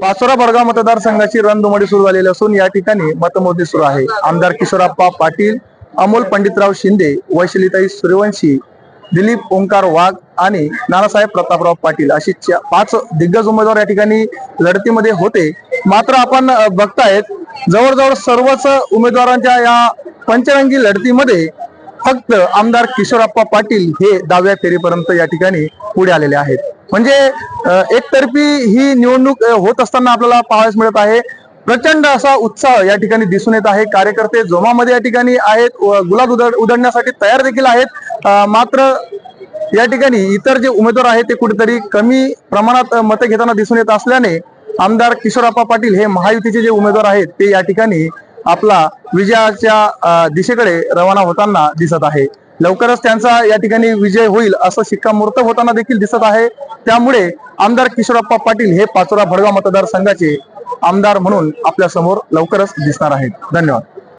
पाचोरा बडगाव मतदारसंघाची रणधुमाडी सुरू झालेली असून या ठिकाणी मतमोजणी सुरू आहे. आमदार किशोरप्पा पाटील अमोल पंडितराव शिंदे वैशलिताई सूर्यवंशी दिलीप ओंकार वाघ आणि नानासाहेब प्रतापराव पाटील अशी पाच दिग्गज उमेदवार या ठिकाणी लढतीमध्ये होते. मात्र आपण बघतायत जवळजवळ सर्वच उमेदवारांच्या या पंचरंगी लढतीमध्ये फक्त आमदार किशोरप्पा पाटील हे दहाव्या फेरीपर्यंत या ठिकाणी पुढे आलेले आहेत. म्हणजे एकतर्फी ही निवडणूक होत असताना आपल्याला पाहायला मिळत आहे. प्रचंड असा उत्साह या ठिकाणी दिसून येत आहे. कार्यकर्ते जोमामध्ये या ठिकाणी आहेत. गुलाब उधड उधळण्यासाठी तयार देखील आहेत. मात्र या ठिकाणी इतर जे उमेदवार आहेत ते कुठेतरी कमी प्रमाणात मतं घेताना दिसून येत असल्याने आमदार किशोरप्पा पाटील हे महायुतीचे जे उमेदवार आहेत ते या ठिकाणी आपला विजयाच्या दिशेकडे रवाना होताना दिसत आहे. लवकरच त्यांचा या ठिकाणी विजय होईल असं शिक्कामोर्तब होताना देखील दिसत आहे. त्यामुळे आमदार किशोरप्पा पाटील हे पाचोरा भडगाव मतदारसंघाचे आमदार म्हणून आपल्यासमोर लवकरच दिसणार आहेत. धन्यवाद.